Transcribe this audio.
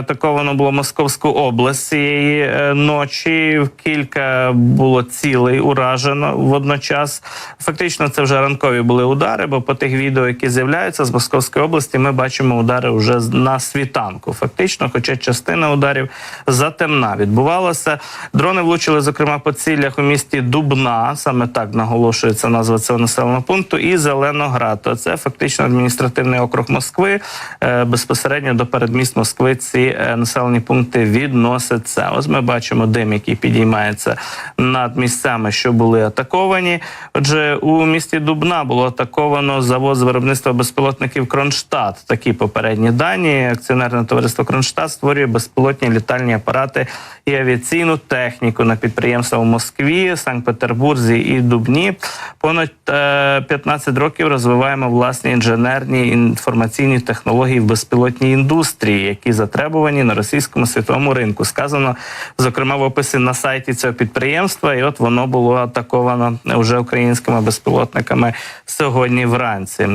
атаковано було Московську область цієї е, ночі. Кілька було цілей уражено водночас. Фактично, це вже ранкові були удари, бо по тих відео, які з'являються з Московської області, ми бачимо удари вже на світанку. Фактично, хоча частина ударів затемна відбувалася. Дрони влучили, зокрема, по цілях у місті Дубна, саме так наголошується назва цього населеного пункту, і Зеленоград. Це фактично адміністративний округ Москви. Е, Безпосередньо до передміст Москви ці е, населені пункти відносяться. Ось ми бачимо дим, який підіймається над місцями, що були атаковані. Отже, у місті Дубна було атаковано завод з виробництва безпілотників Кронштадт. Такі попередні дані. Акціонерне товариство Кронштадт створює безпілотні літальні апарати і авіаційну техніку на підприємства в Москві, Санкт-Петербурзі і Дубні. Понад е, 15 років розвиваємо власні інженерні інформаційні технології в безпілотній індустрії, які затребувані на російському світовому ринку. Сказано зокрема в описі на сайті цього підприємства, і от воно було атаковано вже українськими безпілотниками сьогодні вранці.